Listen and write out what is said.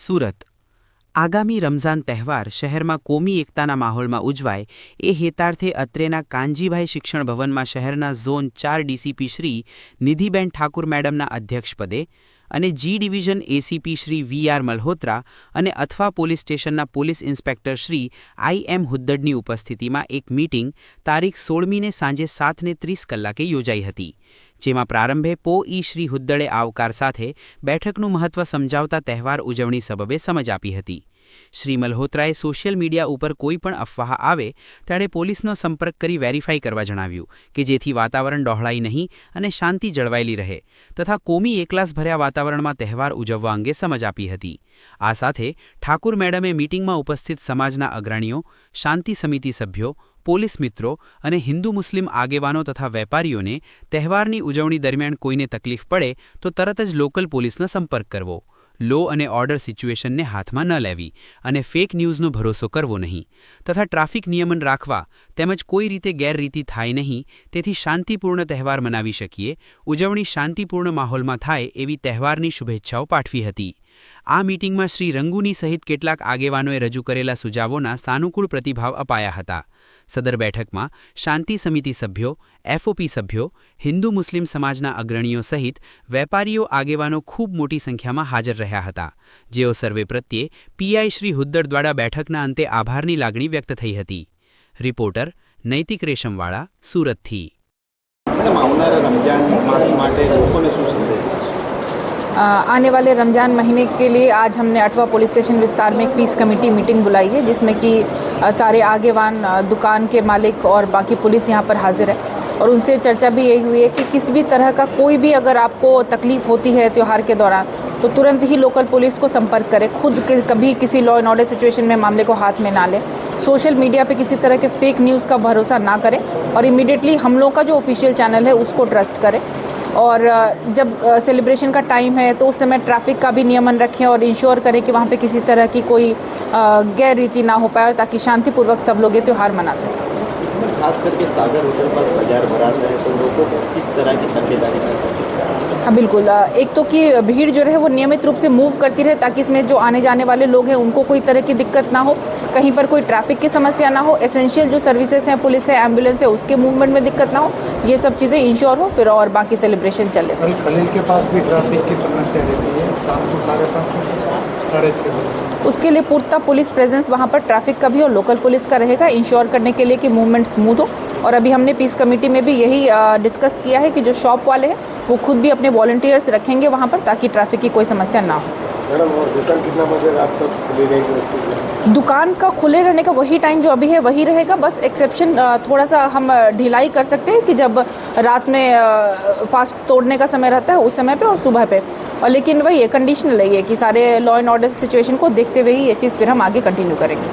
સુરત. આગામી રમઝાન તહેવાર શહેરમાં કોમી એકતાના માહોલમાં ઉજવાય એ હેતાર્થે અત્રેના કાનજીભાઈ શિક્ષણ ભવનમાં શહેરના ઝોન ચાર ડીસીપી શ્રી નિધિબેન ઠાકુર મેડમના અધ્યક્ષપદે અને G division ACP Shri V R Malhotra અને અથવા પોલીસ સ્ટેશનના police inspector Shri I M હુદ્દડની ઉપસ્થિતિમાં એક મીટિંગ તારીખ સોળમીને સાંજે સાતને ત્રીસ કલાકે યોજાઈ હતી. જેમાં પ્રારંભે પો ઈ શ્રી હુદ્દળે આવકાર સાથે બેઠકનું મહત્વ સમજાવતા તહેવાર ઉજવણી સબબે સમજ આપી હતી. શ્રી મલ્હોત્રાએ સોશિયલ મીડિયા ઉપર કોઈ પણ અફવાહ આવે ત્યારે પોલીસનો સંપર્ક કરી વેરીફાઈ કરવા જણાવ્યું કે જેથી વાતાવરણ ડહોળાઈ નહીં અને શાંતિ જળવાયેલી રહે તથા કોમી એકલાસ ભર્યા વાતાવરણમાં તહેવાર ઉજવવા અંગે સમજ આપી હતી. આ સાથે ઠાકુર મેડમે મીટિંગમાં ઉપસ્થિત સમાજના અગ્રણીઓ, શાંતિ સમિતિ સભ્યો, પોલીસ મિત્રો અને હિન્દુ મુસ્લિમ આગેવાનો તથા વેપારીઓને તહેવારની ઉજવણી દરમિયાન કોઈને તકલીફ પડે તો તરત જ લોકલ પોલીસનો સંપર્ક કરવો. લો અને ઓર્ડર સિચ્યુએશનને હાથમાં ન લેવી અને ફેક ન્યૂઝનો ભરોસો કરવો નહીં. તથા ટ્રાફિક નિયમન રાખવા તેમજ કોઈ રીતે ગેરરીતિ થાય નહીં, તેથી શાંતિપૂર્ણ તહેવાર મનાવી શકીએ. ઉજવણી શાંતિપૂર્ણ માહોલમાં થાય એવી તહેવારની શુભેચ્છાઓ પાઠવી હતી. આ મીટિંગમાં શ્રી રંગુની સહિત કેટલાક આગેવાનોએ રજૂ કરેલા સુઝાવોના સાનુકૂળ પ્રતિભાવ અપાયા હતા. સદર બેઠકમાં શાંતિ સમિતિ સભ્યો, એફઓપી સભ્યો, હિન્દુ મુસ્લિમ સમાજના અગ્રણીઓ સહિત વેપારીઓ આગેવાનો ખૂબ મોટી સંખ્યામાં હાજર રહ્યા હતા, જેઓ સર્વે પ્રત્યે પીઆઈ શ્રી હુદ્દડ દ્વારા બેઠકના અંતે આભારની લાગણી વ્યક્ત થઈ હતી. રિપોર્ટર નૈતિક રેશમવાળા, સુરતથી. રમજાન માસ માટે લોકોને શું आने वाले रमज़ान महीने के लिए आज हमने अठवा पुलिस स्टेशन विस्तार में एक पीस कमेटी मीटिंग बुलाई है जिसमें कि सारे आगेवान दुकान के मालिक और बाकी पुलिस यहाँ पर हाजिर है। और उनसे चर्चा भी यही हुई है कि किसी भी तरह का कोई भी अगर आपको तकलीफ़ होती है त्यौहार के दौरान तो तुरंत ही लोकल पुलिस को संपर्क करें खुद के, कभी किसी लॉ एंड ऑर्डर सिचुएशन में मामले को हाथ में ना लें। सोशल मीडिया पे किसी तरह के फेक न्यूज़ का भरोसा ना करें और इमीडिएटली हम लोग का जो ऑफिशियल चैनल है उसको ट्रस्ट करें। और जब सेलिब्रेशन का टाइम है तो उस समय ट्रैफ़िक का भी नियमन रखें और इंश्योर करें कि वहाँ पे किसी तरह की कोई गैर रीति ना हो पाए ताकि शांतिपूर्वक सब लोग ये त्यौहार मना सकें। खास करके सागर होटल पास बाज़ार भरा है तो लोगों को किस तरह की तकेदारी हाँ बिल्कुल। एक तो कि भीड़ जो रहे वो नियमित रूप से मूव करती रहे ताकि इसमें जो आने जाने वाले लोग हैं उनको कोई तरह की दिक्कत ना हो। कहीं पर कोई ट्रैफ़िक की समस्या ना हो। एसेंशियल जो सर्विसेज़ हैं पुलिस है एंबुलेंस है उसके मूवमेंट में दिक्कत ना हो। ये सब चीज़ें इंश्योर हो फिर और बाकी सेलिब्रेशन चले। कल खलील के पास भी ट्रैफ़िक की समस्या रहती है। शाम को साढ़े पाँच साढ़े छः उसके लिए पूर्ता पुलिस प्रेजेंस वहाँ पर ट्रैफ़िक का भी और लोकल पुलिस का रहेगा इंश्योर करने के लिए कि मूवमेंट स्मूथ हो। और अभी हमने पीस कमेटी में भी यही डिस्कस किया है कि जो शॉप वाले हैं वो खुद भी अपने वॉल्टियर्स रखेंगे वहाँ पर ताकि ट्रैफ़िक की कोई समस्या ना हो। दुकान का खुले रहने का वही टाइम जो अभी है वही रहेगा। बस एक्सेप्शन थोड़ा सा हम ढिलाई कर सकते हैं कि जब रात में फास्ट तोड़ने का समय रहता है उस समय पे और सुबह पे। और लेकिन वही है कंडीशनल है ये कि सारे लॉ एंड ऑर्डर सिचुएशन को देखते हुए ही ये चीज़ फिर हम आगे कंटिन्यू करेंगे।